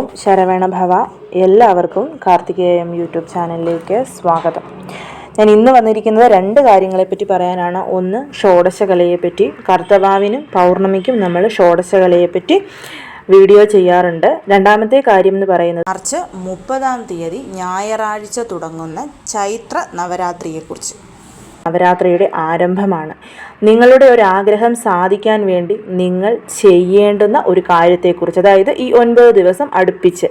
ഓം ശരവണ ഭവ എല്ലാവർക്കും കാർത്തികേയം യൂട്യൂബ് ചാനലിലേക്ക് സ്വാഗതം. ഞാൻ ഇന്ന് വന്നിരിക്കുന്നത് രണ്ട് കാര്യങ്ങളെപ്പറ്റി പറയാനാണ്. ഒന്ന് ഷോഡശകലയെപ്പറ്റി. കർത്തവാവിനും പൗർണമിക്കും നമ്മൾ ഷോഡശകലയെപ്പറ്റി വീഡിയോ ചെയ്യാറുണ്ട്. രണ്ടാമത്തെ കാര്യം എന്ന് പറയുന്നത് മാർച്ച് മുപ്പതാം തീയതി ഞായറാഴ്ച തുടങ്ങുന്ന ചൈത്ര നവരാത്രിയെക്കുറിച്ച്. നവരാത്രിയുടെ ആരംഭമാണ്. നിങ്ങളുടെ ഒരു ആഗ്രഹം സാധിക്കാൻ വേണ്ടി നിങ്ങൾ ചെയ്യേണ്ടുന്ന ഒരു കാര്യത്തെക്കുറിച്ച് അതായത് ഈ ഒൻപത് ദിവസം അടുപ്പിച്ച്.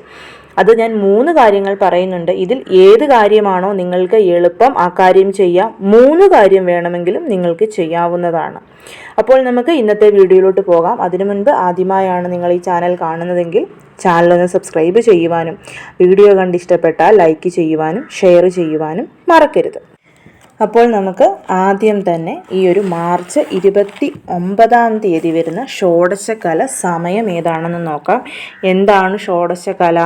അത് ഞാൻ മൂന്ന് കാര്യങ്ങൾ പറയുന്നുണ്ട്. ഇതിൽ ഏത് കാര്യമാണോ നിങ്ങൾക്ക് എളുപ്പം ആ കാര്യം ചെയ്യാം. മൂന്ന് കാര്യം വേണമെങ്കിലും നിങ്ങൾക്ക് ചെയ്യാവുന്നതാണ്. അപ്പോൾ നമുക്ക് ഇന്നത്തെ വീഡിയോയിലോട്ട് പോകാം. അതിനു മുൻപ് ആദ്യമായാണ് നിങ്ങൾ ഈ ചാനൽ കാണുന്നതെങ്കിൽ ചാനലൊന്ന് സബ്സ്ക്രൈബ് ചെയ്യുവാനും വീഡിയോ കണ്ടിഷ്ടപ്പെട്ടാൽ ലൈക്ക് ചെയ്യുവാനും ഷെയർ ചെയ്യുവാനും മറക്കരുത്. അപ്പോൾ നമുക്ക് ആദ്യം തന്നെ ഈ ഒരു മാർച്ച് ഇരുപത്തി ഒമ്പതാം തീയതി വരുന്ന ഷോഡശകല സമയം ഏതാണെന്ന് നോക്കാം. എന്താണ് ഷോഡശകല?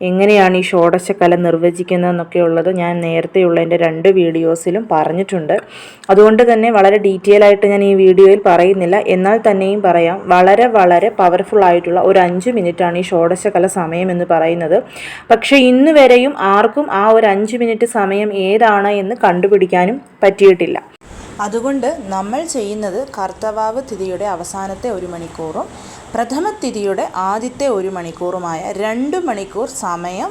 എങ്ങനെയാണ് ഈ ഷോഡശകല നിർവചിക്കുന്നതെന്നൊക്കെ ഉള്ളത് ഞാൻ നേരത്തെയുള്ള എന്റെ രണ്ട് വീഡിയോസിലും പറഞ്ഞിട്ടുണ്ട്. അതുകൊണ്ട് തന്നെ വളരെ ഡീറ്റെയിൽ ആയിട്ട് ഞാൻ ഈ വീഡിയോയിൽ പറയുന്നില്ല. എന്നാൽ തന്നെയും പറയാം വളരെ വളരെ പവർഫുൾ ആയിട്ടുള്ള ഒരു അഞ്ച് മിനിറ്റാണ് ഈ ഷോഡശകല സമയം എന്ന് പറയുന്നത്. പക്ഷേ ഇന്ന് വരെയും ആർക്കും ആ ഒരു അഞ്ച് മിനിറ്റ് സമയം ഏതാണ് എന്ന് കണ്ടുപിടിക്കാനും പറ്റിയിട്ടില്ല. അതുകൊണ്ട് നമ്മൾ ചെയ്യുന്നത് കർത്തവാവ് തിഥിയുടെ അവസാനത്തെ ഒരു മണിക്കൂറും പ്രഥമ തിഥിയുടെ ആദ്യത്തെ ഒരു മണിക്കൂറുമായ രണ്ട് മണിക്കൂർ സമയം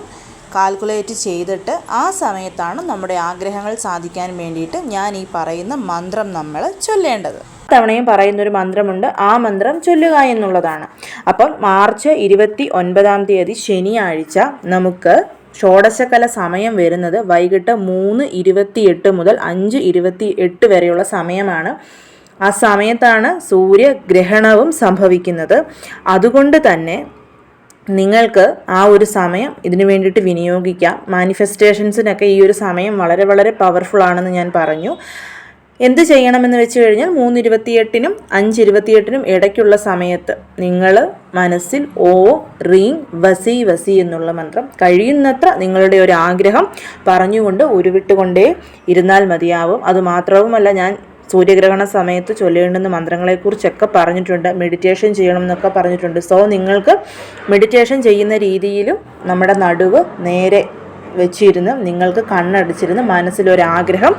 കാൽക്കുലേറ്റ് ചെയ്തിട്ട് ആ സമയത്താണ് നമ്മുടെ ആഗ്രഹങ്ങൾ സാധിക്കാൻ വേണ്ടിയിട്ട് ഞാൻ ഈ പറയുന്ന മന്ത്രം നമ്മൾ ചൊല്ലേണ്ടത്. തവണയും പറയുന്നൊരു മന്ത്രമുണ്ട്. ആ മന്ത്രം ചൊല്ലുക എന്നുള്ളതാണ്. അപ്പം മാർച്ച് ഇരുപത്തി ഒൻപതാം തീയതി ശനിയാഴ്ച നമുക്ക് ഷോഡശകല സമയം വരുന്നത് വൈകിട്ട് മൂന്ന് ഇരുപത്തിയെട്ട് മുതൽ അഞ്ച് ഇരുപത്തി എട്ട് വരെയുള്ള സമയമാണ്. ആ സമയത്താണ് സൂര്യഗ്രഹണവും സംഭവിക്കുന്നത്. അതുകൊണ്ട് തന്നെ നിങ്ങൾക്ക് ആ ഒരു സമയം ഇതിനു വേണ്ടിയിട്ട് വിനിയോഗിക്കാം. മാനിഫെസ്റ്റേഷൻസിനൊക്കെ ഈ ഒരു സമയം വളരെ വളരെ പവർഫുൾ ആണെന്ന് ഞാൻ പറഞ്ഞു. എന്ത് ചെയ്യണമെന്ന് വെച്ച് കഴിഞ്ഞാൽ മൂന്ന് ഇരുപത്തിയെട്ടിനും അഞ്ച് ഇരുപത്തിയെട്ടിനും ഇടയ്ക്കുള്ള സമയത്ത് നിങ്ങൾ മനസ്സിൽ ഓ റീം വസി വസി എന്നുള്ള മന്ത്രം കഴിയുന്നത്ര നിങ്ങളുടെ ഒരു ആഗ്രഹം പറഞ്ഞുകൊണ്ട് ഉരുവിട്ടുകൊണ്ടേ ഇരുന്നാൽ മതിയാവും. അതുമാത്രവുമല്ല ഞാൻ സൂര്യഗ്രഹണ സമയത്ത് ചൊല്ലേണ്ടുന്ന മന്ത്രങ്ങളെക്കുറിച്ചൊക്കെ പറഞ്ഞിട്ടുണ്ട്. മെഡിറ്റേഷൻ ചെയ്യണം എന്നൊക്കെ പറഞ്ഞിട്ടുണ്ട്. സോ നിങ്ങൾക്ക് മെഡിറ്റേഷൻ ചെയ്യുന്ന രീതിയിലും നമ്മുടെ നടുവ് നേരെ വെച്ചിരുന്ന്. നിങ്ങൾക്ക് കണ്ണടിച്ചിരുന്ന്. മനസ്സിലൊരാഗ്രഹം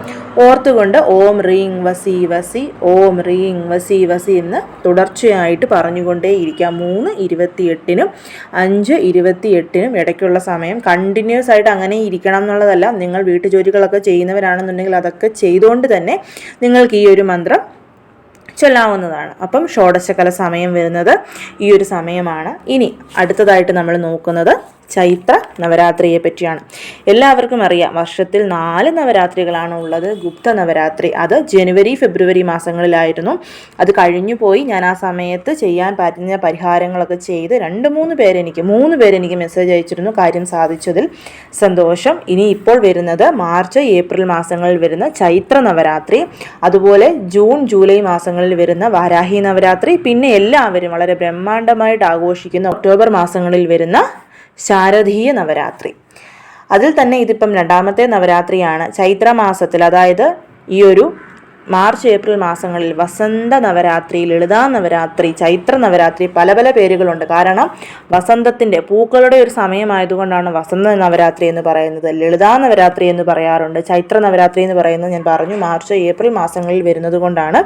ഓർത്തുകൊണ്ട് ഓം റീങ് വസി വസി ഓം റീങ് വസി വസി എന്ന് തുടർച്ചയായിട്ട് പറഞ്ഞുകൊണ്ടേ ഇരിക്കാം മൂന്ന് ഇരുപത്തിയെട്ടിനും അഞ്ച് ഇരുപത്തിയെട്ടിനും ഇടയ്ക്കുള്ള സമയം. കണ്ടിന്യൂസ് ആയിട്ട് അങ്ങനെ ഇരിക്കണം എന്നുള്ളതല്ല. നിങ്ങൾ വീട്ടുജോലികളൊക്കെ ചെയ്യുന്നവരാണെന്നുണ്ടെങ്കിൽ അതൊക്കെ ചെയ്തുകൊണ്ട് തന്നെ നിങ്ങൾക്ക് ഈ ഒരു മന്ത്രം ചൊല്ലാവുന്നതാണ്. അപ്പം ഷോഡശകല സമയം വരുന്നത് ഈ ഒരു സമയമാണ്. ഇനി അടുത്തതായിട്ട് നമ്മൾ നോക്കുന്നത് ചൈത്ര നവരാത്രിയെ പറ്റിയാണ്. എല്ലാവർക്കും അറിയാം വർഷത്തിൽ നാല് നവരാത്രികളാണ് ഉള്ളത്. ഗുപ്ത നവരാത്രി. അത് ജനുവരി ഫെബ്രുവരി മാസങ്ങളിലായിരുന്നു. അത് കഴിഞ്ഞു പോയി. ഞാൻ ആ സമയത്ത് ചെയ്യാൻ പറ്റുന്ന പരിഹാരങ്ങളൊക്കെ ചെയ്ത് രണ്ട് മൂന്ന് പേരെനിക്ക് മൂന്ന് പേരെനിക്ക് മെസ്സേജ് അയച്ചിരുന്നു. കാര്യം സാധിച്ചതിൽ സന്തോഷം. ഇനി ഇപ്പോൾ വരുന്നത് മാർച്ച് ഏപ്രിൽ മാസങ്ങളിൽ വരുന്ന ചൈത്ര നവരാത്രി. അതുപോലെ ജൂൺ ജൂലൈ മാസങ്ങളിൽ വരുന്ന വാരാഹി നവരാത്രി. പിന്നെ എല്ലാവരും വളരെ ബ്രഹ്മാണ്ഡമായിട്ട് ആഘോഷിക്കുന്ന ഒക്ടോബർ മാസങ്ങളിൽ വരുന്ന ശാരദീയ നവരാത്രി. അതിൽ തന്നെ ഇതിപ്പം രണ്ടാമത്തെ നവരാത്രിയാണ് ചൈത്രമാസത്തിൽ അതായത് ഈ ഒരു മാർച്ച് ഏപ്രിൽ മാസങ്ങളിൽ വസന്ത നവരാത്രി ലളിതാ നവരാത്രി ചൈത്ര നവരാത്രി പല പല പേരുകളുണ്ട്. കാരണം വസന്തത്തിന്റെ പൂക്കളുടെ ഒരു സമയമായതുകൊണ്ടാണ് വസന്ത നവരാത്രി എന്ന് പറയുന്നത്. ലളിതാ നവരാത്രി എന്ന് പറയാറുണ്ട് ചൈത്ര നവരാത്രി എന്ന് പറയുന്നത് ഞാൻ പറഞ്ഞു മാർച്ച് ഏപ്രിൽ മാസങ്ങളിൽ വരുന്നത് കൊണ്ടാണ്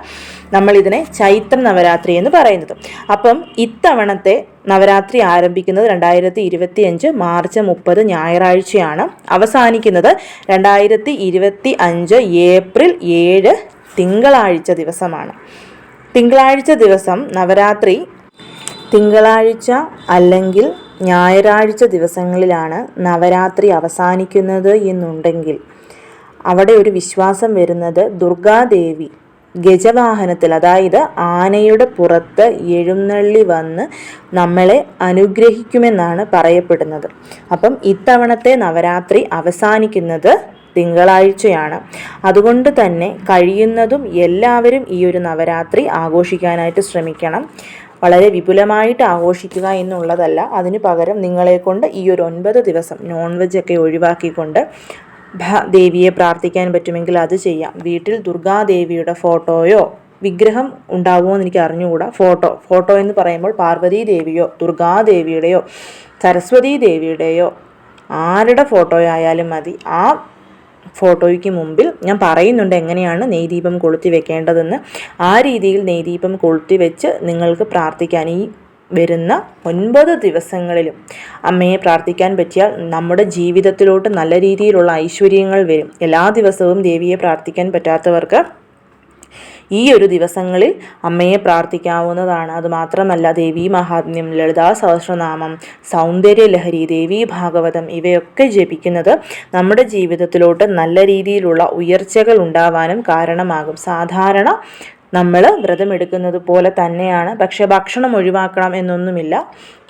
നമ്മൾ ഇതിനെ ചൈത്ര നവരാത്രി എന്ന് പറയുന്നത്. അപ്പം ഇത്തവണത്തെ നവരാത്രി ആരംഭിക്കുന്നത് രണ്ടായിരത്തി ഇരുപത്തി അഞ്ച് മാർച്ച് മുപ്പത് ഞായറാഴ്ചയാണ്. അവസാനിക്കുന്നത് രണ്ടായിരത്തി ഇരുപത്തി അഞ്ച് ഏപ്രിൽ ഏഴ് തിങ്കളാഴ്ച ദിവസമാണ്. തിങ്കളാഴ്ച ദിവസം നവരാത്രി തിങ്കളാഴ്ച അല്ലെങ്കിൽ ഞായറാഴ്ച ദിവസങ്ങളിലാണ് നവരാത്രി അവസാനിക്കുന്നത് എന്നുണ്ടെങ്കിൽ അവിടെ ഒരു വിശ്വാസം വരുന്നത് ദുർഗാദേവി. ഗജവാഹനത്തിൽ അതായത് ആനയുടെ പുറത്ത് എഴുന്നള്ളി വന്ന് നമ്മളെ അനുഗ്രഹിക്കുമെന്നാണ് പറയപ്പെടുന്നത്. അപ്പം ഇത്തവണത്തെ നവരാത്രി അവസാനിക്കുന്നത് തിങ്കളാഴ്ചയാണ്. അതുകൊണ്ട് തന്നെ കഴിയുന്നതും എല്ലാവരും ഈ ഒരു നവരാത്രി ആഘോഷിക്കാനായിട്ട് ശ്രമിക്കണം. വളരെ വിപുലമായിട്ട് ആഘോഷിക്കുക എന്നുള്ളതല്ല. അതിന് പകരം നിങ്ങളെ കൊണ്ട് ഈ ഒരു ഒൻപത് ദിവസം നോൺ വെജ് ഒക്കെ ഒഴിവാക്കിക്കൊണ്ട് ദേവിയെ പ്രാർത്ഥിക്കാൻ പറ്റുമെങ്കിൽ അത് ചെയ്യാം. വീട്ടിൽ ദുർഗാദേവിയുടെ ഫോട്ടോയോ വിഗ്രഹം ഉണ്ടാവുമോ എന്ന് എനിക്ക് അറിഞ്ഞുകൂടാ. ഫോട്ടോ. ഫോട്ടോ എന്ന് പറയുമ്പോൾ പാർവതി ദേവിയോ ദുർഗാദേവിയുടെയോ സരസ്വതി ദേവിയുടെയോ ആരുടെ ഫോട്ടോ ആയാലും മതി. ആ ഫോട്ടോയ്ക്ക് മുമ്പിൽ ഞാൻ പറയുന്നുണ്ട് എങ്ങനെയാണ് നെയ്ദീപം കൊളുത്തി വെക്കേണ്ടതെന്ന്. ആ രീതിയിൽ നെയ്ദീപം കൊളുത്തി വെച്ച് നിങ്ങൾക്ക് പ്രാർത്ഥിക്കാൻ ഈ വരുന്ന ഒൻപത് ദിവസങ്ങളിലും അമ്മയെ പ്രാർത്ഥിക്കാൻ പറ്റിയാൽ നമ്മുടെ ജീവിതത്തിലോട്ട് നല്ല രീതിയിലുള്ള ഐശ്വര്യങ്ങൾ വരും. എല്ലാ ദിവസവും ദേവിയെ പ്രാർത്ഥിക്കാൻ പറ്റാത്തവർക്ക് ഈ ഒരു ദിവസങ്ങളിൽ അമ്മയെ പ്രാർത്ഥിക്കാവുന്നതാണ്. അതുമാത്രമല്ല ദേവി മഹാത്മ്യം ലളിതാ സഹസ്രനാമം സൗന്ദര്യലഹരി ദേവി ഭാഗവതം ഇവയൊക്കെ ജപിക്കുന്നത് നമ്മുടെ ജീവിതത്തിലോട്ട് നല്ല രീതിയിലുള്ള ഉയർച്ചകൾ ഉണ്ടാവാനും കാരണമാകും. സാധാരണ നമ്മൾ വ്രതമെടുക്കുന്നത് പോലെ തന്നെയാണ്. പക്ഷേ ഭക്ഷണം ഒഴിവാക്കണം എന്നൊന്നുമില്ല.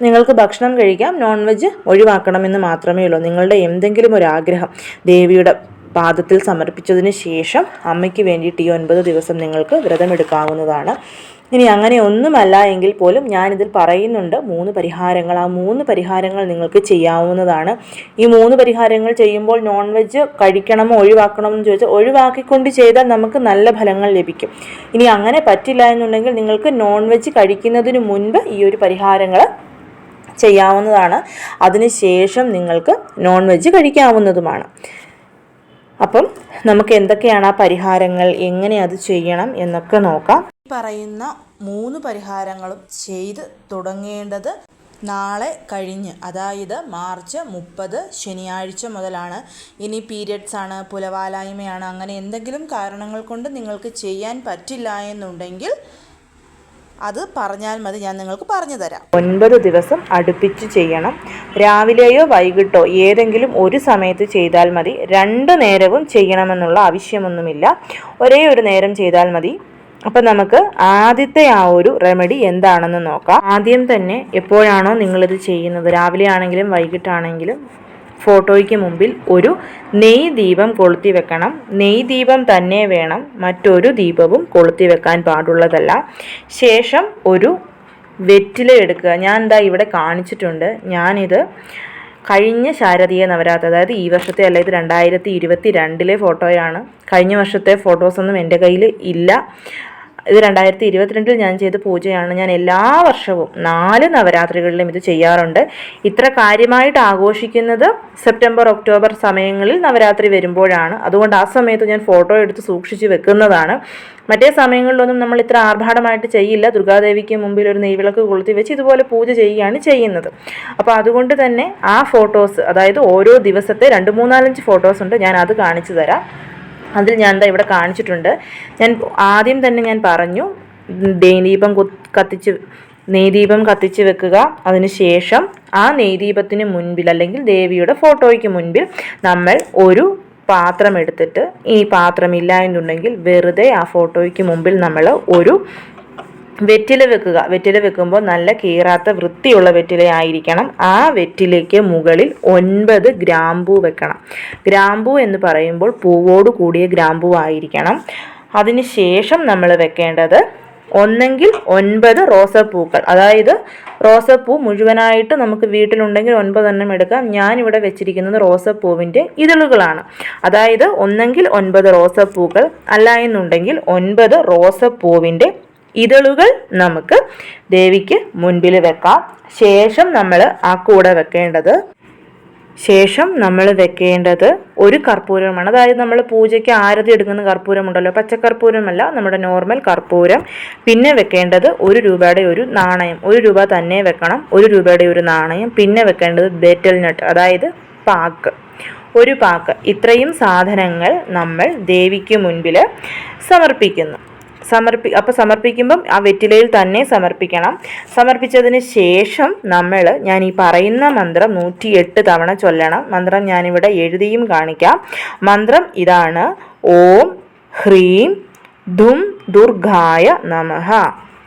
നിങ്ങൾക്ക് ഭക്ഷണം കഴിക്കാം നോൺ വെജ് ഒഴിവാക്കണമെന്ന് മാത്രമേ ഉള്ളൂ. നിങ്ങളുടെ എന്തെങ്കിലും ഒരു ആഗ്രഹം ദേവിയുടെ പാദത്തിൽ സമർപ്പിച്ചതിന് ശേഷം അമ്മയ്ക്ക് വേണ്ടിയിട്ട് ഈ ഒൻപത് ദിവസം നിങ്ങൾക്ക് വ്രതമെടുക്കാവുന്നതാണ്. ഇനി അങ്ങനെ ഒന്നുമല്ല എങ്കിൽ പോലും ഞാനിതിൽ പറയുന്നുണ്ട് മൂന്ന് പരിഹാരങ്ങൾ ആ മൂന്ന് പരിഹാരങ്ങൾ നിങ്ങൾക്ക് ചെയ്യാവുന്നതാണ്. ഈ മൂന്ന് പരിഹാരങ്ങൾ ചെയ്യുമ്പോൾ നോൺ വെജ് കഴിക്കണമോ ഒഴിവാക്കണമോ എന്ന് ചോദിച്ചാൽ ഒഴിവാക്കിക്കൊണ്ട് ചെയ്താൽ നമുക്ക് നല്ല ഫലങ്ങൾ ലഭിക്കും. ഇനി അങ്ങനെ പറ്റില്ല എന്നുണ്ടെങ്കിൽ നിങ്ങൾക്ക് നോൺ വെജ് കഴിക്കുന്നതിന് മുൻപ് ഈ ഒരു പരിഹാരങ്ങൾ ചെയ്യാവുന്നതാണ്. അതിനുശേഷം നിങ്ങൾക്ക് നോൺ വെജ് കഴിക്കാവുന്നതുമാണ്. അപ്പം നമുക്ക് എന്തൊക്കെയാണ് ആ പരിഹാരങ്ങൾ എങ്ങനെ അത് ചെയ്യണം എന്നൊക്കെ നോക്കാം. ഈ പറയുന്ന മൂന്ന് പരിഹാരങ്ങളും ചെയ്ത് തുടങ്ങേണ്ടത് നാളെ കഴിഞ്ഞ് അതായത് മാർച്ച് മുപ്പത് ശനിയാഴ്ച മുതലാണ്. ഇനി പീരിയഡ്സ് ആണ് പുലവാലായ്മയാണ് അങ്ങനെ എന്തെങ്കിലും കാരണങ്ങൾ കൊണ്ട് നിങ്ങൾക്ക് ചെയ്യാൻ പറ്റില്ല എന്നുണ്ടെങ്കിൽ അത് പറഞ്ഞാൽ മതി ഞാൻ നിങ്ങൾക്ക് പറഞ്ഞു തരാം. ഒൻപത് ദിവസം അടുപ്പിച്ച് ചെയ്യണം. രാവിലെയോ വൈകിട്ടോ ഏതെങ്കിലും ഒരു സമയത്ത് ചെയ്താൽ മതി. രണ്ട് നേരവും ചെയ്യണമെന്നുള്ള ആവശ്യമൊന്നുമില്ല. ഒരേ ഒരു നേരം ചെയ്താൽ മതി. അപ്പം നമുക്ക് ആദ്യത്തെ ആ ഒരു റെമഡി എന്താണെന്ന് നോക്കാം. ആദ്യം തന്നെ എപ്പോഴാണോ നിങ്ങളിത് ചെയ്യുന്നത്? രാവിലെ ആണെങ്കിലും വൈകിട്ടാണെങ്കിലും ഫോട്ടോയ്ക്ക് മുമ്പിൽ ഒരു നെയ് ദീപം കൊളുത്തി വെക്കണം. നെയ് ദീപം തന്നെ വേണം. മറ്റൊരു ദീപവും കൊളുത്തി വെക്കാൻ പാടുള്ളതല്ല. ശേഷം ഒരു വെറ്റില എടുക്കുക. ഞാൻ എന്താ ഇവിടെ കാണിച്ചിട്ടുണ്ട്. ഞാനിത് കഴിഞ്ഞ ശാരദീയ നവരാത്രി അതായത് ഈ വർഷത്തെ അല്ല ഇത് രണ്ടായിരത്തി ഇരുപത്തി രണ്ടിലെ ഫോട്ടോയാണ് കഴിഞ്ഞ വർഷത്തെ ഫോട്ടോസൊന്നും എന്റെ കയ്യിൽ ഇല്ല. ഇത് രണ്ടായിരത്തി ഇരുപത്തിരണ്ടിൽ ഞാൻ ചെയ്ത പൂജയാണ് ഞാൻ എല്ലാ വർഷവും നാല് നവരാത്രികളിലും ഇത് ചെയ്യാറുണ്ട്. ഇത്ര കാര്യമായിട്ട് ആഘോഷിക്കുന്നത് സെപ്റ്റംബർ ഒക്ടോബർ സമയങ്ങളിൽ നവരാത്രി വരുമ്പോഴാണ്. അതുകൊണ്ട് ആ സമയത്ത് ഞാൻ ഫോട്ടോ എടുത്ത് സൂക്ഷിച്ച് വെക്കുന്നതാണ്. മറ്റേ സമയങ്ങളിലൊന്നും നമ്മൾ ഇത്ര ആർഭാടമായിട്ട് ചെയ്യില്ല. ദുർഗാദേവിക്ക് മുമ്പിൽ ഒരു നെയ്വിളക്ക് കൊളുത്തി വെച്ച് ഇതുപോലെ പൂജ ചെയ്യുകയാണ് ചെയ്യുന്നത്. അപ്പോൾ അതുകൊണ്ട് തന്നെ ആ ഫോട്ടോസ് അതായത് ഓരോ ദിവസത്തെ രണ്ട് മൂന്നാലഞ്ച് ഫോട്ടോസ് ഉണ്ട് ഞാൻ അത് കാണിച്ചു തരാം. അതിൽ ഞാൻ എന്താ ഇവിടെ കാണിച്ചിട്ടുണ്ട്. ഞാൻ ആദ്യം തന്നെ ഞാൻ പറഞ്ഞു നെയ്ദീപം കത്തിച്ച് നെയ്ദീപം കത്തിച്ച് വെക്കുക. അതിനുശേഷം ആ നെയ്ദീപത്തിന് മുൻപിൽ അല്ലെങ്കിൽ ദേവിയുടെ ഫോട്ടോയ്ക്ക് മുൻപിൽ നമ്മൾ ഒരു പാത്രം എടുത്തിട്ട് ഈ പാത്രമില്ല എന്നുണ്ടെങ്കിൽ വെറുതെ ആ ഫോട്ടോയ്ക്ക് മുമ്പിൽ നമ്മൾ ഒരു വെറ്റില വെക്കുക. വെറ്റില വെക്കുമ്പോൾ നല്ല കീറാത്ത വൃത്തിയുള്ള വെറ്റില ആയിരിക്കണം. ആ വെറ്റിലയ്ക്ക് മുകളിൽ ഒൻപത് ഗ്രാമ്പൂ വെക്കണം. ഗ്രാമ്പൂ എന്ന് പറയുമ്പോൾ പൂവോട് കൂടിയ ഗ്രാമ്പൂ ആയിരിക്കണം. അതിനുശേഷം നമ്മൾ വെക്കേണ്ടത് ഒന്നെങ്കിൽ ഒൻപത് റോസപ്പൂക്കൾ. അതായത് റോസപ്പൂ മുഴുവനായിട്ട് നമുക്ക് വീട്ടിലുണ്ടെങ്കിൽ ഒൻപതെണ്ണം എടുക്കാം. ഞാനിവിടെ വെച്ചിരിക്കുന്നത് റോസപ്പൂവിന്റെ ഇതളുകളാണ്. അതായത് ഒന്നെങ്കിൽ ഒൻപത് റോസപ്പൂക്കൾ. അല്ല എന്നുണ്ടെങ്കിൽ ഒൻപത് റോസപ്പൂവിന്റെ ഇതളുകൾ നമുക്ക് ദേവിക്ക് മുൻപിൽ വെക്കാം. ശേഷം നമ്മൾ ആ കൂടെ വെക്കേണ്ടത് ശേഷം നമ്മൾ വെക്കേണ്ടത് ഒരു കർപ്പൂരമാണ് അതായത് നമ്മൾ പൂജയ്ക്ക് ആരതി എടുക്കുന്ന കർപ്പൂരമുണ്ടല്ലോ പച്ചക്കർപ്പൂരമല്ല നമ്മുടെ നോർമൽ കർപ്പൂരം. പിന്നെ വെക്കേണ്ടത് ഒരു രൂപയുടെ ഒരു നാണയം. ഒരു രൂപ തന്നെ വെക്കണം ഒരു രൂപയുടെ ഒരു നാണയം. പിന്നെ വെക്കേണ്ടത് ബേറ്റൽ നട്ട് അതായത് പാക്ക്. ഒരു പാക്ക്. ഇത്രയും സാധനങ്ങൾ നമ്മൾ ദേവിക്ക് മുൻപിൽ സമർപ്പിക്കുന്നു. സമർപ്പി അപ്പോൾ സമർപ്പിക്കുമ്പം ആ വെറ്റിലയിൽ തന്നെ സമർപ്പിക്കണം. സമർപ്പിച്ചതിന് ശേഷം നമ്മൾ ഞാൻ ഈ പറയുന്ന മന്ത്രം നൂറ്റി എട്ട് തവണ ചൊല്ലണം. മന്ത്രം ഞാനിവിടെ എഴുതിയും കാണിക്കാം. മന്ത്രം ഇതാണ് ഓം ഹ്രീം ധും ദുർഗായ നമഃ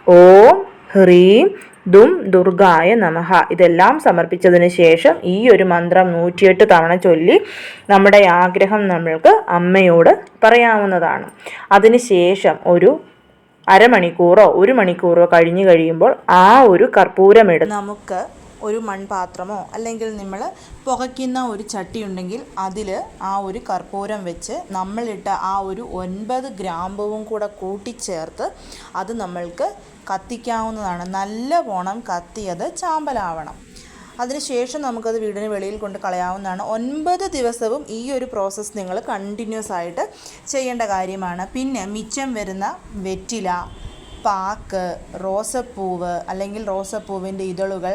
ഓം ഹ്രീം ദും ദുർഗായ നമഹ ഇതെല്ലാം സമർപ്പിച്ചതിന് ശേഷം ഈ ഒരു മന്ത്രം നൂറ്റിയെട്ട് തവണ ചൊല്ലി നമ്മുടെ ആഗ്രഹം നമ്മൾക്ക് അമ്മയോട് പറയാവുന്നതാണ്. അതിനുശേഷം ഒരു അരമണിക്കൂറോ ഒരു മണിക്കൂറോ കഴിഞ്ഞു കഴിയുമ്പോൾ ആ ഒരു കർപ്പൂരം എടുത്ത് നമുക്ക് ഒരു മൺപാത്രമോ അല്ലെങ്കിൽ നമ്മൾ പുകയ്ക്കുന്ന ഒരു ചട്ടി ഉണ്ടെങ്കിൽ അതിൽ ആ ഒരു കർപ്പൂരം വെച്ച് നമ്മളിട്ട ആ ഒരു ഒൻപത് ഗ്രാമ്പുവും കൂടെ കൂട്ടിച്ചേർത്ത് അത് നമ്മൾക്ക് കത്തിക്കാവുന്നതാണ്. നല്ല പോണം കത്തിയത് ചാമ്പലാവണം. അതിനുശേഷം നമുക്കത് വീടിന് വെളിയിൽ കൊണ്ട് കളയാവുന്നതാണ്. ഒൻപത് ദിവസവും ഈ ഒരു പ്രോസസ്സ് നിങ്ങൾ കണ്ടിന്യൂസ് ആയിട്ട് ചെയ്യേണ്ട കാര്യമാണ്. പിന്നെ മിച്ചം വരുന്ന വെറ്റില പാക്ക് റോസപ്പൂവ് അല്ലെങ്കിൽ റോസപ്പൂവിന്റെ ഇതളുകൾ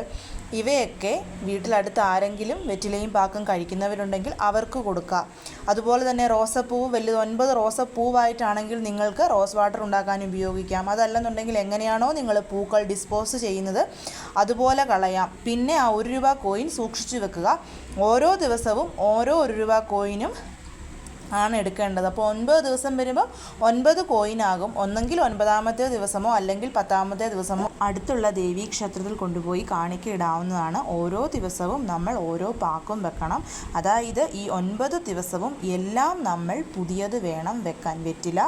ഇവയൊക്കെ വീട്ടിലടുത്ത് ആരെങ്കിലും വെറ്റിലയും പാക്കും കഴിക്കുന്നവരുണ്ടെങ്കിൽ അവർക്ക് കൊടുക്കുക അതുപോലെ തന്നെ റോസപ്പൂവ് വലുത് ഒൻപത് റോസപ്പൂവായിട്ടാണെങ്കിൽ നിങ്ങൾക്ക് റോസ് വാട്ടർ ഉണ്ടാക്കാൻ ഉപയോഗിക്കാം. അതല്ലെന്നുണ്ടെങ്കിൽ എങ്ങനെയാണോ നിങ്ങൾ പൂക്കൾ ഡിസ്പോസ് ചെയ്യുന്നത് അതുപോലെ കളയാം. പിന്നെ ആ ഒരു രൂപ കോയിൻ സൂക്ഷിച്ചു വെക്കുക. ഓരോ ദിവസവും ഓരോ ഒരു രൂപ കോയിനും ആണ് എടുക്കേണ്ടത്. അപ്പോൾ ഒൻപത് ദിവസം വരുമ്പോൾ ഒൻപത് കോയിനാകും ഒന്നെങ്കിൽ ഒൻപതാമത്തെ ദിവസമോ അല്ലെങ്കിൽ പത്താമത്തെ ദിവസമോ അടുത്തുള്ള ദേവീ ക്ഷേത്രത്തിൽ കൊണ്ടുപോയി കാണിക്ക ഇടാവുന്നതാണ് ഓരോ ദിവസവും നമ്മൾ ഓരോ പാക്കും വെക്കണം. അതായത് ഈ ഒൻപത് ദിവസവും എല്ലാം നമ്മൾ പുതിയത് വേണം വെക്കാൻ. വെറ്റില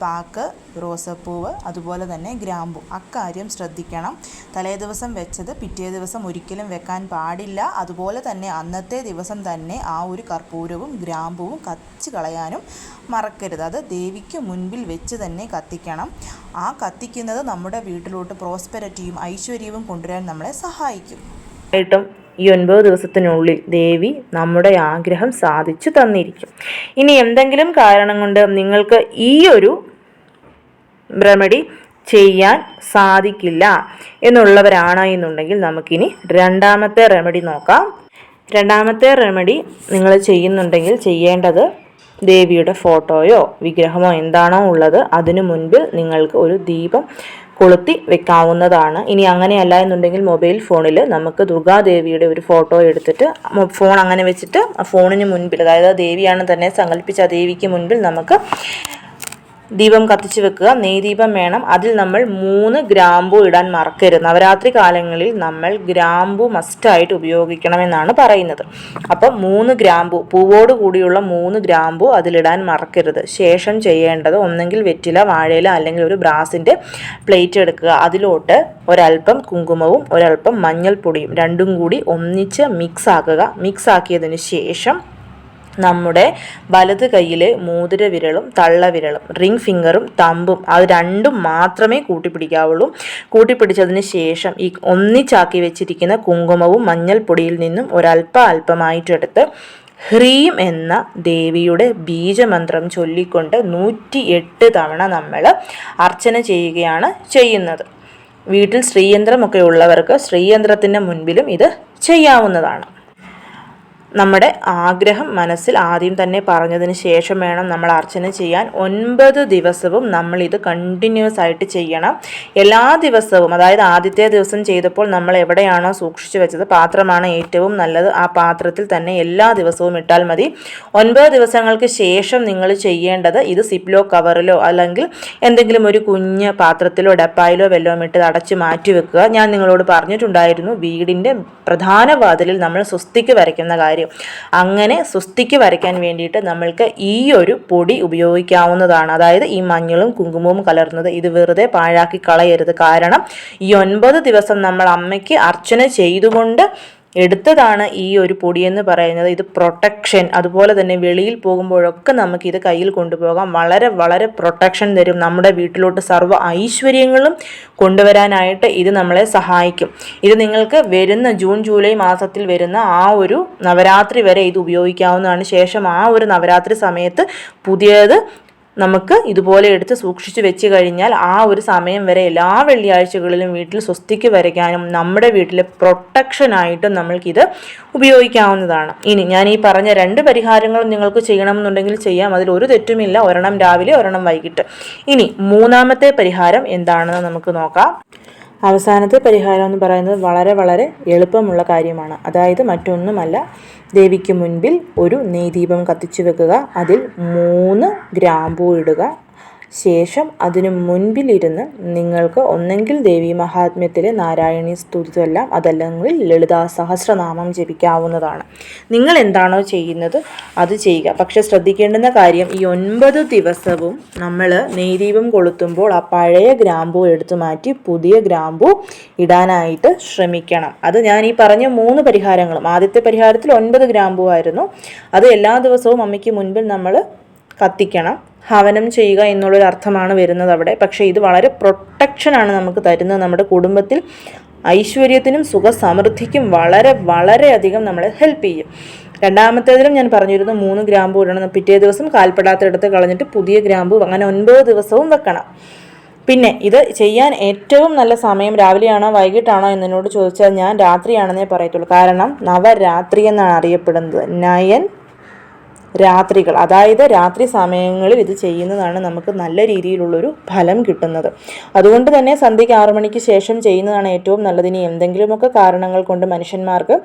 പാക്ക് റോസപ്പൂവ് അതുപോലെ തന്നെ ഗ്രാമ്പു. അക്കാര്യം ശ്രദ്ധിക്കണം. തലേ ദിവസം വെച്ചത് പിറ്റേ ദിവസം ഒരിക്കലും വെക്കാൻ പാടില്ല. അതുപോലെ തന്നെ അന്നത്തെ ദിവസം തന്നെ ആ ഒരു കർപ്പൂരവും ഗ്രാമ്പുവും കത്തിച്ച് കളയാനും മറക്കരുത്. അത് ദേവിക്ക് മുൻപിൽ വെച്ച് തന്നെ കത്തിക്കണം. ആ കത്തിക്കുന്നത് നമ്മുടെ വീട്ടിലോട്ട് പ്രോസ്പെരിറ്റിയും ഐശ്വര്യവും കൊണ്ടുവരാൻ നമ്മളെ സഹായിക്കും. ഈ ഒൻപത് ദിവസത്തിനുള്ളിൽ ദേവി നമ്മുടെ ആഗ്രഹം സാധിച്ചു തന്നിരിക്കും. ഇനി എന്തെങ്കിലും കാരണം കൊണ്ട് നിങ്ങൾക്ക് ഈ ഒരു റെമഡി ചെയ്യാൻ സാധിക്കില്ല എന്നുള്ളവരാണ് എന്നുണ്ടെങ്കിൽ നമുക്കിനി രണ്ടാമത്തെ റെമഡി നോക്കാം. രണ്ടാമത്തെ റെമഡി നിങ്ങൾ ചെയ്യുന്നുണ്ടെങ്കിൽ ചെയ്യേണ്ടത് ദേവിയുടെ ഫോട്ടോയോ വിഗ്രഹമോ എന്താണോ ഉള്ളത് അതിനു മുൻപിൽ നിങ്ങൾക്ക് ഒരു ദീപം കൊളുത്തി വെക്കാവുന്നതാണ്. ഇനി അങ്ങനെയല്ല എന്നുണ്ടെങ്കിൽ മൊബൈൽ ഫോണിൽ നമുക്ക് ദുർഗാദേവിയുടെ ഒരു ഫോട്ടോ എടുത്തിട്ട് ഫോൺ അങ്ങനെ വെച്ചിട്ട് ഫോണിന് മുൻപിൽ അതായത് ദേവിയാണ് തന്നെ സങ്കല്പിച്ച ദേവിക്ക് മുൻപിൽ നമുക്ക് ദീപം കത്തിച്ച് വെക്കുക. നെയ്ദീപം വേണം. അതിൽ നമ്മൾ മൂന്ന് ഗ്രാമ്പു ഇടാൻ മറക്കരുത്. നവരാത്രി കാലങ്ങളിൽ നമ്മൾ ഗ്രാമ്പു മസ്റ്റായിട്ട് ഉപയോഗിക്കണമെന്നാണ് പറയുന്നത്. അപ്പം മൂന്ന് ഗ്രാമ്പു പൂവോട് കൂടിയുള്ള മൂന്ന് ഗ്രാമ്പു അതിലിടാൻ മറക്കരുത്. ശേഷം ചെയ്യേണ്ടത് ഒന്നെങ്കിൽ വെറ്റില വാഴയില അല്ലെങ്കിൽ ഒരു ബ്രാസിന്റെ പ്ലേറ്റ് എടുക്കുക. അതിലോട്ട് ഒരൽപ്പം കുങ്കുമവും ഒരൽപ്പം മഞ്ഞൾപ്പൊടിയും രണ്ടും കൂടി ഒന്നിച്ച് മിക്സ് ആക്കുക. മിക്സ് ആക്കിയതിന് ശേഷം നമ്മുടെ വലത് കൈയിലെ മോതിര വിരലും തള്ളവിരലും റിംഗ് ഫിംഗറും തമ്പും അത് രണ്ടും മാത്രമേ കൂട്ടിപ്പിടിക്കാവുള്ളൂ. കൂട്ടിപ്പിടിച്ചതിന് ശേഷം ഈ ഒന്നിച്ചാക്കി വെച്ചിരിക്കുന്ന കുങ്കുമവും മഞ്ഞൾപ്പൊടിയിൽ നിന്നും ഒരല്പ അല്പമായിട്ടെടുത്ത് ഹ്രീം എന്ന ദേവിയുടെ ബീജമന്ത്രം ചൊല്ലിക്കൊണ്ട് നൂറ്റി എട്ട് തവണ നമ്മൾ അർച്ചന ചെയ്യുകയാണ് ചെയ്യുന്നത്. വീട്ടിൽ ശ്രീയന്ത്രമൊക്കെ ഉള്ളവർക്ക് ശ്രീയന്ത്രത്തിന്റെ മുൻപിലും ഇത് ചെയ്യാവുന്നതാണ്. നമ്മുടെ ആഗ്രഹം മനസ്സിൽ ആദ്യം തന്നെ പറഞ്ഞതിന് ശേഷം വേണം നമ്മൾ അർച്ചന ചെയ്യാൻ. ഒൻപത് ദിവസവും നമ്മൾ ഇത് കണ്ടിന്യൂസ് ആയിട്ട് ചെയ്യണം. എല്ലാ ദിവസവും അതായത് ആദ്യത്തെ ദിവസം ചെയ്തപ്പോൾ നമ്മൾ എവിടെയാണോ സൂക്ഷിച്ചു വെച്ചത് പാത്രമാണ് ഏറ്റവും നല്ലത് ആ പാത്രത്തിൽ തന്നെ എല്ലാ ദിവസവും ഇട്ടാൽ മതി. ഒൻപത് ദിവസങ്ങൾക്ക് ശേഷം നിങ്ങൾ ചെയ്യേണ്ടത് ഇത് സിപ്ലോ കവറിലോ അല്ലെങ്കിൽ എന്തെങ്കിലും ഒരു കുഞ്ഞ് പാത്രത്തിലോ ഡപ്പായിലോ വല്ലതും ഇട്ട് അടച്ച് മാറ്റി വെക്കുക. ഞാൻ നിങ്ങളോട് പറഞ്ഞിട്ടുണ്ടായിരുന്നു വീടിന്റെ പ്രധാന വാതിലിൽ നമ്മൾ സ്വസ്തിക്ക് വരയ്ക്കുന്ന കാര്യം. അങ്ങനെ സുസ്ഥിക്ക് വരയ്ക്കാൻ വേണ്ടിയിട്ട് നമ്മൾക്ക് ഈ ഒരു പൊടി ഉപയോഗിക്കാവുന്നതാണ്. അതായത് ഈ മഞ്ഞളും കുങ്കുമവും കലർന്നത് ഇത് വെറുതെ പാഴാക്കി കളയരുത്. കാരണം ഈ ഒൻപത് ദിവസം നമ്മൾ അമ്മയ്ക്ക് അർച്ചന ചെയ്തുകൊണ്ട് എടുത്തതാണ് ഈ ഒരു പൊടിയെന്ന് പറയുന്നത്. ഇത് പ്രൊട്ടക്ഷൻ അതുപോലെ തന്നെ വെളിയിൽ പോകുമ്പോഴൊക്കെ നമുക്ക് ഇത് കയ്യിൽ കൊണ്ടുപോകാം. വളരെ വളരെ പ്രൊട്ടക്ഷൻ തരും. നമ്മുടെ വീട്ടിലോട്ട് സർവ ഐശ്വര്യങ്ങളും കൊണ്ടുവരാനായിട്ട് ഇത് നമ്മളെ സഹായിക്കും. ഇത് നിങ്ങൾക്ക് വരുന്ന ജൂൺ ജൂലൈ മാസത്തിൽ വരുന്ന ആ ഒരു നവരാത്രി വരെ ഇത് ഉപയോഗിക്കാവുന്നതാണ്. ശേഷം ആ ഒരു നവരാത്രി സമയത്ത് പുതിയത് നമുക്ക് ഇതുപോലെ എടുത്ത് സൂക്ഷിച്ചു വെച്ച് കഴിഞ്ഞാൽ ആ ഒരു സമയം വരെ എല്ലാ വെള്ളിയാഴ്ചകളിലും വീട്ടിൽ സ്വസ്തിക്ക് വരയ്ക്കാനും നമ്മുടെ വീട്ടിലെ പ്രൊട്ടക്ഷനായിട്ടും നമ്മൾക്കിത് ഉപയോഗിക്കാവുന്നതാണ്. ഇനി ഞാൻ ഈ പറഞ്ഞ രണ്ട് പരിഹാരങ്ങളും നിങ്ങൾക്ക് ചെയ്യണമെന്നുണ്ടെങ്കിൽ ചെയ്യാം. അതിൽ ഒരു തെറ്റുമില്ല. ഒരെണ്ണം രാവിലെ ഒരെണ്ണം വൈകിട്ട്. ഇനി മൂന്നാമത്തെ പരിഹാരം എന്താണെന്ന് നമുക്ക് നോക്കാം. അവസാനത്തെ പരിഹാരം എന്ന് പറയുന്നത് വളരെ വളരെ എളുപ്പമുള്ള കാര്യമാണ്. അതായത് മറ്റൊന്നുമല്ല ദേവിക്ക് മുൻപിൽ ഒരു നെയ്ദീപം കത്തിച്ചു വെക്കുക അതിൽ മൂന്ന് ഗ്രാമ്പൂ ഇടുക ശേഷം അതിനു മുൻപിലിരുന്ന് നിങ്ങൾക്ക് ഒന്നെങ്കിൽ ദേവി മഹാത്മ്യത്തിലെ നാരായണി സ്തുതിതെല്ലാം അതല്ലെങ്കിൽ ലളിതാ സഹസ്രനാമം ജപിക്കാവുന്നതാണ്. നിങ്ങൾ എന്താണോ ചെയ്യുന്നത് അത് ചെയ്യുക. പക്ഷെ ശ്രദ്ധിക്കേണ്ടുന്ന കാര്യം ഈ ഒൻപത് ദിവസവും നമ്മൾ നെയ്ദീപം കൊളുത്തുമ്പോൾ ആ പഴയ ഗ്രാമ്പു എടുത്തു മാറ്റി പുതിയ ഗ്രാമ്പു ഇടാനായിട്ട് ശ്രമിക്കണം. അത് ഞാൻ ഈ പറഞ്ഞ മൂന്ന് പരിഹാരങ്ങളും ആദ്യത്തെ പരിഹാരത്തിൽ ഒൻപത് ഗ്രാമ്പു ആയിരുന്നു. അത് എല്ലാ ദിവസവും അമ്മയ്ക്ക് മുൻപിൽ നമ്മൾ കത്തിക്കണം. ഹവനം ചെയ്യുക എന്നുള്ളൊരു അർത്ഥമാണ് വരുന്നത് അവിടെ. പക്ഷേ ഇത് വളരെ പ്രൊട്ടക്ഷനാണ് നമുക്ക് തരുന്നത് നമ്മുടെ കുടുംബത്തിൽ. ഐശ്വര്യത്തിനും സുഖ സമൃദ്ധിക്കും വളരെ വളരെയധികം നമ്മളെ ഹെൽപ്പ് ചെയ്യും. രണ്ടാമത്തേതിലും ഞാൻ പറഞ്ഞിരുന്നു മൂന്ന് ഗ്രാമ്പു ഇടണം. പിറ്റേ ദിവസം കാൽപ്പെടാത്തിടത്ത് കളഞ്ഞിട്ട് പുതിയ ഗ്രാമ്പു അങ്ങനെ ഒൻപത് ദിവസവും വെക്കണം. പിന്നെ ഇത് ചെയ്യാൻ ഏറ്റവും നല്ല സമയം രാവിലെയാണോ വൈകിട്ടാണോ എന്നോട് ചോദിച്ചാൽ ഞാൻ രാത്രിയാണെന്നേ പറയത്തുള്ളൂ. കാരണം നവരാത്രി എന്നാണ് അറിയപ്പെടുന്നത്. നയൻ രാത്രികൾ. അതായത് രാത്രി സമയങ്ങളിൽ ഇത് ചെയ്യുന്നതാണ് നമുക്ക് നല്ല രീതിയിലുള്ളൊരു ഫലം കിട്ടുന്നത്. അതുകൊണ്ട് തന്നെ സന്ധ്യയ്ക്ക് ആറു മണിക്ക് ശേഷം ചെയ്യുന്നതാണ് ഏറ്റവും നല്ലത്. ഇനി എന്തെങ്കിലുമൊക്കെ കാരണങ്ങൾ കൊണ്ട് മനുഷ്യന്മാർക്ക്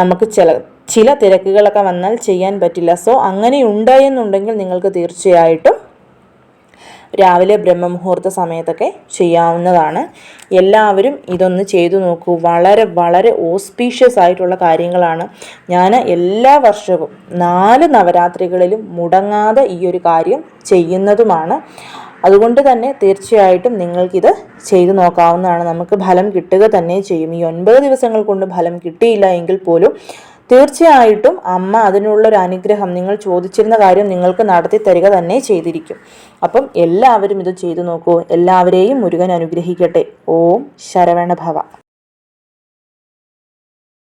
നമുക്ക് ചില ചില തിരക്കുകളൊക്കെ വന്നാൽ ചെയ്യാൻ പറ്റില്ല. സോ അങ്ങനെ ഉണ്ടായെന്നുണ്ടെങ്കിൽ നിങ്ങൾക്ക് തീർച്ചയായിട്ടും രാവിലെ ബ്രഹ്മമുഹൂർത്ത സമയത്തൊക്കെ ചെയ്യാവുന്നതാണ്. എല്ലാവരും ഇതൊന്ന് ചെയ്തു നോക്കൂ. വളരെ വളരെ ഓസ്പീഷ്യസ് ആയിട്ടുള്ള കാര്യങ്ങളാണ്. ഞാൻ എല്ലാ വർഷവും നാല് നവരാത്രികളിലും മുടങ്ങാതെ ഈ ഒരു കാര്യം ചെയ്യുന്നതുമാണ്. അതുകൊണ്ട് തന്നെ തീർച്ചയായിട്ടും നിങ്ങൾക്കിത് ചെയ്തു നോക്കാവുന്നതാണ്. നമുക്ക് ഫലം കിട്ടുക തന്നെ ചെയ്യും. ഈ ഒൻപത് ദിവസങ്ങൾ കൊണ്ട് ഫലം കിട്ടിയില്ല എങ്കിൽ പോലും തീർച്ചയായിട്ടും അമ്മ അതിനുള്ളൊരു അനുഗ്രഹം നിങ്ങൾ ചോദിച്ചിരുന്ന കാര്യം നിങ്ങൾക്ക് നടത്തി തരിക തന്നെ ചെയ്തിരിക്കും. അപ്പം എല്ലാവരും ഇത് ചെയ്തു നോക്കൂ. എല്ലാവരെയും മുരുകൻ അനുഗ്രഹിക്കട്ടെ. ഓം ശരവണ ഭവ